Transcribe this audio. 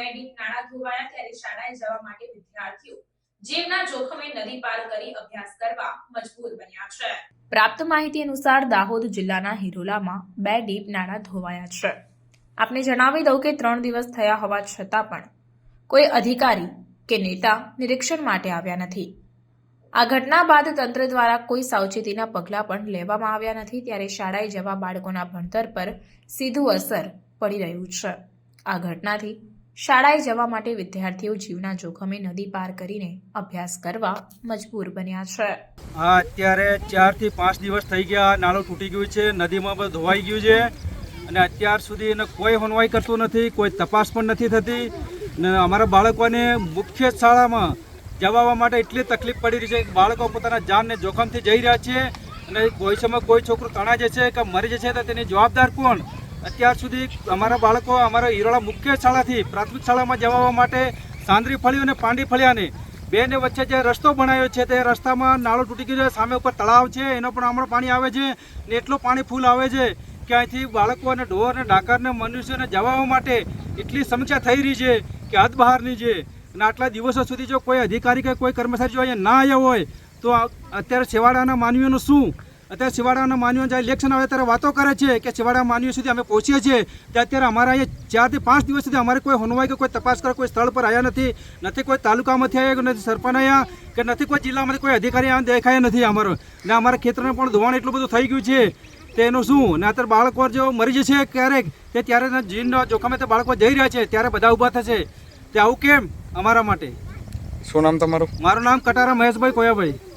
Bedding નાણાં ધોવાયા ત્યારે શાળાએ જવા માટે વિદ્યાર્થીઓ જીવના જોખમે નદી પાર કરી અભ્યાસ કરવા મજબૂર બન્યા છે. પ્રાપ્ત માહિતી અનુસાર દાહોદ જિલ્લાના હિરોલામાં બે ડીપ નાણા ધોવાયા છે. આપને જણાવી દઉં કે ત્રણ દિવસ થયા હોવા છતાં પણ કોઈ અધિકારી કે નેતા નિરીક્ષણ માટે આવ્યા નથી. આ ઘટના બાદ તંત્ર દ્વારા કોઈ સાવચેતીના પગલાં પણ લેવામાં આવ્યા નથી ત્યારે શાળાએ જવા બાળકોના ભણતર પર સીધું અસર પડી રહ્યું છે. આ ઘટનાથી શાળાએ જવા માટે વિદ્યાર્થીઓ જીવના જોખમે નદી પાર કરીને અભ્યાસ કરવા મજબૂર બન્યા છે. આ અત્યારે ચારથી પાંચ દિવસ થઈ ગયા નાળું તૂટી ગયું છે, નદીમાં બધું ધોવાઈ ગયું છે અને અત્યાર સુધી એને કોઈ હોનવાઈ કરતું નથી, કોઈ તપાસ પણ નથી થતી ને અમારા બાળકોને મુખ્ય શાળામાં જવા માટે એટલી તકલીફ પડી રહી છે કે બાળકો પોતાના જાનને જોખમથી જઈ રહ્યા છે અને કોઈ સમય કોઈ છોકરું તણાઈ જશે કે મરી જશે તો તેની જવાબદાર કોણ? અત્યાર સુધી અમારા બાળકો અમારા ઈરોળા મુખ્ય શાળાથી પ્રાથમિક શાળામાં જવા માટે સાંદરી ફળિયું અને પાંડી ફળિયાને બેને વચ્ચે જે રસ્તો બનાવ્યો છે તે રસ્તામાં નાળો તૂટી ગયો છે, સામે ઉપર તળાવ છે, એનો પણ હમણાં પાણી આવે છે ને એટલું પાણી ફૂલ આવે છે કે અહીંથી બાળકો અને ઢોર અને ડાકરને મનુષ્યને જવા માટે એટલી સમસ્યા થઈ રહી છે કે હદ બહારની છે. અને આટલા દિવસો સુધી જો કોઈ અધિકારી કે કોઈ કર્મચારી જો અહીંયા ના આવ્યો હોય, તો અત્યારે છેવાડાના માનવીઓનું શું અત્યારે શિવાડાના માનવીઓ જ્યારે ઇલેક્શન આવે ત્યારે વાતો કરે છે કે શિવાડા માનવીઓ સુધી અમે પહોંચીએ છીએ તે અત્યારે અમારા અહીંયા ચારથી પાંચ દિવસ સુધી અમારે કોઈ હોનવાઈ કે કોઈ તપાસ કરે કોઈ સ્થળ પર આવ્યા નથી નથી કોઈ તાલુકામાંથી આવ્યા કે નથી સરપંચ આવ્યા કે નથી કોઈ જિલ્લામાંથી કોઈ અધિકારી આવ્યા દેખાયા નથી અમારો. ને અમારા ખેતરને પણ ધોવાણ એટલું બધું થઈ ગયું છે તેનું શું? ને અત્યારે બાળકો જો મરી જશે ક્યારેક તે ત્યારે જીવનો જોખમે તે બાળકો જઈ રહ્યા છે ત્યારે બધા ઊભા થશે. તે આવું કેમ અમારા માટે? શું નામ તમારું? મારું નામ કટારા મહેશભાઈ કોયાભાઈ.